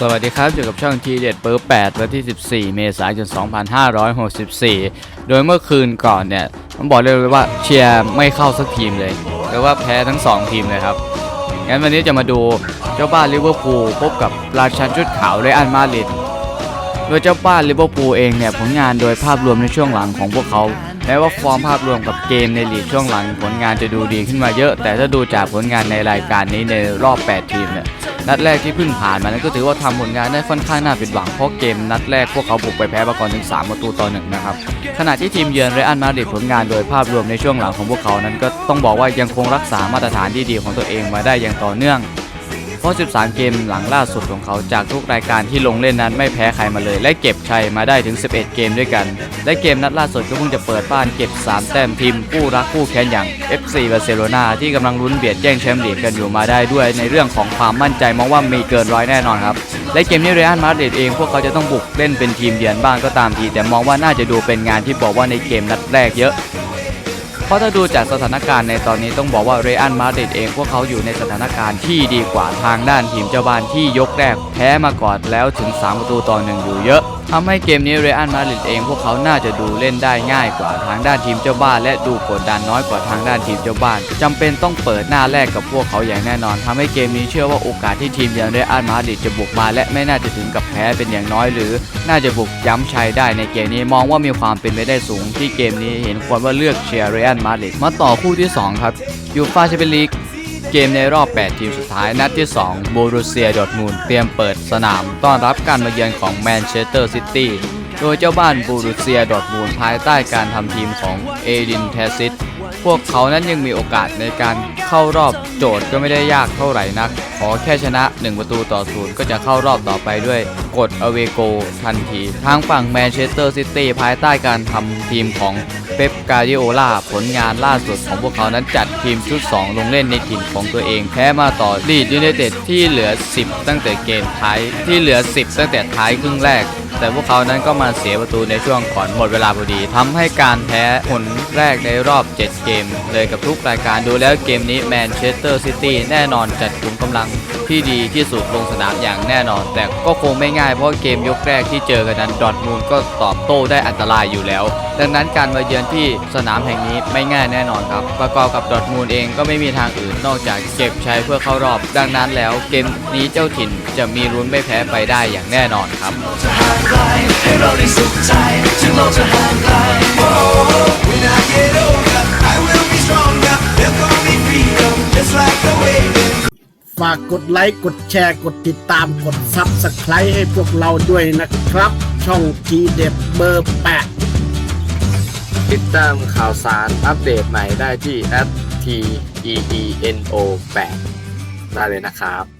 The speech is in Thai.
สวัสดีครับอยู่กับช่องทีเด็ดเบอร์8วันที่ 14 เมษายน 2564 โดยเมื่อคืนก่อนเนี่ยผมบอกเลยว่าเชียร์ไม่เข้าสักทีมเลยเรียกว่าแพ้ทั้ง 2 ทีมเลยครับงั้นวันนี้จะมาดูเจ้าบ้านลิเวอร์พูลพบกับราชันชุดขาวเรอัลมาดริดโดยเจ้าบ้านลิเวอร์พูลเองเนี่ยผลงานโดยภาพรวมในช่วงหลังของพวกเขาแม้ว่าฟอร์มภาพรวมกับเกมในลีกช่วงหลังผลงานจะดูดีขึ้นมาเยอะ แต่ถ้าดูจากผลงานในรายการนี้ในรอบ 8 ทีมเนี่ย นัดแรกที่เพิ่งผ่านมานั้นก็ถือว่าทำผลงานได้ค่อนข้างน่าผิดหวังเพราะเกมนัดแรกพวกเขาบุกไปแพ้บากอนถึง 3 ประตูต่อหนึ่งนะครับขณะที่ทีมเยือนเรอัลมาดริดผลงานโดยภาพรวมในช่วงหลังของพวกเขานั้นก็ต้องบอกว่ายังคงรักษามาตรฐานที่ดีของตัวเองมาได้อย่างต่อเนื่อง ราะ 13 เกมหลังล่าสุดของเขาจากทุกรายการที่ลงเล่นนั้นไม่แพ้ใครมาเลย และเก็บชัยมาได้ถึง 11 เกมด้วยกัน และเกมนัดล่าสุดก็เพิ่งจะเปิดบ้านเก็บ 3 แต้มทีมคู่รักคู่แค้นอย่าง FC บาร์เซโลนาที่กำลังลุ้นเบียดแย่งแชมป์ลีกกันอยู่มาได้ด้วย ในเรื่องของความมั่นใจมองว่ามีเกินร้อยแน่นอนครับและเกมนี้เรอัลมาดริดเองพวกเขาจะต้องบุกเล่นเป็นทีมเยือนบ้างก็ตามที แต่มองว่าน่าจะดูเป็นงานที่บอกว่าในเกมนัดแรกเยอะ เพราะถ้าดูจากสถานการณ์ในตอนนี้ต้องบอกว่าเรอัลมาดริดเองพวกเขาอยู่ในสถานการณ์ที่ดีกว่าทางด้านทีมเจ้าบ้านที่ยกแรกแพ้มาก่อนแล้วถึง3ประตูต่อหนึ่งอยู่เยอะ ทำให้เกมนี้เรอัลมาดริดเองพวกเขาน่าจะดูเล่นได้ง่ายกว่าทางด้านทีมเจ้าบ้าน และดูกดดันน้อยกว่าทางด้านทีมเจ้าบ้านจำเป็นต้องเปิดหน้าแรกกับพวกเขาอย่างแน่นอนทำให้เกมนี้เชื่อว่าโอกาสที่ทีมเยือนเรอัลมาดริดจะบุกมา และไม่น่าจะถึงกับแพ้เป็นอย่างน้อย หรือน่าจะบุกย้ำชัยได้ในเกมนี้มองว่ามีความเป็นไปได้สูง ที่เกมนี้เห็นควรว่าเลือกเชียร์เรอัลมาดริดมาต่อคู่ที่2ครับยูฟาแชมเปี้ยนลีก กมในรอบ 8 ทีมสุดท้ายนัดที่ 2 บูรุเซียดอทมูลเตรียมเปิดสนามต้อนรับการมาเยือนของแมนเชสเตอร์ซิตี้ โดยเจ้าบ้านบูรุเซียดอทมูลภายใต้การทำทีมของเอดินเทซิตพวกเขานั้นยังมีโอกาสในการเข้ารอบโจทย์ก็ไม่ได้ยากเท่าไหร่นัก ขอแค่ชนะ 1 ประตูต่อศูนย์ก็จะเข้ารอบต่อไปด้วยกดอเวโกทันที ทางฝั่งแมนเชสเตอร์ซิตี้ภายใต้การทำทีมของ เป๊ปกาดิโอลาผลงานล่าสุดของพวกเขานั้นจัดทีมชุด 2 ลงเล่นในถิ่นของตัวเอง แพ้มาต่อลีดยูไนเต็ดที่เหลือ 10 ตั้งแต่เกมท้ายที่เหลือ 10 ตั้งแต่ท้ายครึ่งแรก แต่พวกเขานั้นก็มาเสียประตูในช่วงก่อนหมดเวลาพอดีทำให้การแพ้ผลแรกในรอบ 7 เกม เลยกับทุกรายการดูแล้วเกมนี้แมนเชสเตอร์ซิตี้แน่นอนจัดกลุ่มกำลังที่ดีที่สุดลงสนามอย่างแน่นอน แต่ก็คงไม่ง่ายเพราะเกมยกแรกที่เจอกันนั้นดอร์ทมูลก็ตอบโต้ได้อันตรายอยู่แล้ว ดังนั้นการมาเยือนที่สนามแห่งนี้ไม่ง่ายแน่นอนครับ ประกอบกับดอร์ทมูลเองก็ไม่มีทางอื่นนอกจากเก็บชัยเพื่อเข้ารอบ ดังนั้นแล้วเกมนี้เจ้าถิ่นจะมีลุ้นไม่แพ้ไปได้อย่างแน่นอนครับให้เราได้สุขใจถึงโลกจะห่างไกล When I get older I will be stronger They'll call me freedom Just like the wave ฝากกดไลค์ กดแชร์ กดติดตาม กดซับสไครต์ให้พวกเราด้วยนะครับ ช่องทีเด็ดเบอร์แปด ติดตามข่าวสารอัปเดตใหม่ได้ที่ t e e n o 8ได้เลยนะครับ